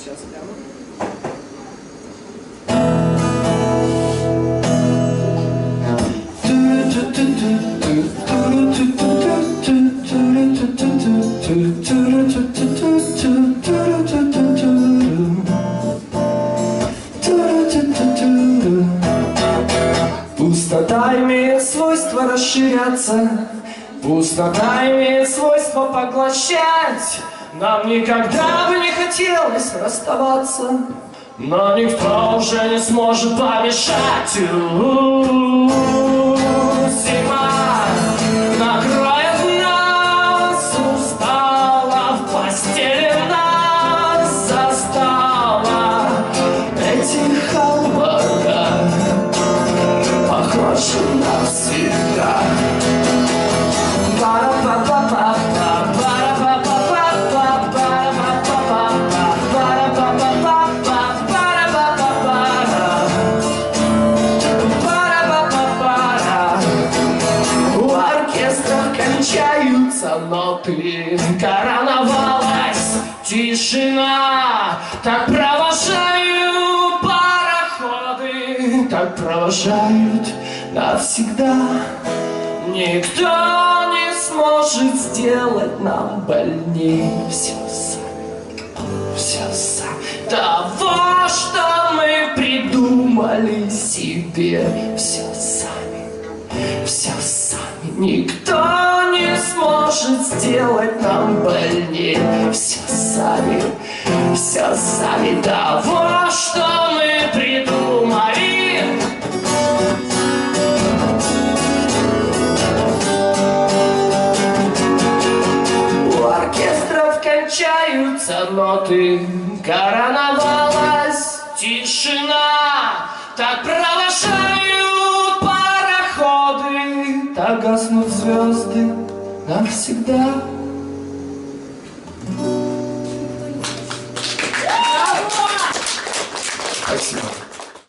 сейчас прямо. Пустота имеет свойство расширяться Пустота имеет свойство поглощать Нам никогда хотелось расставаться Но никто уже не сможет помешать. Зима накроет нас Устала в постели нас застала Этих облака похожи навсегда. Кончаются ноты, короновалась тишина, так провожают пароходы, так провожают навсегда. Никто не сможет сделать нам больнее все сами, все сами. Того, что мы придумали себе, все сами все сами. Никто не сможет сделать нам больнее. Все сами, все сами того, что мы придумали. У оркестров кончаются ноты, короновалась Когда гаснут звезды навсегда. Спасибо.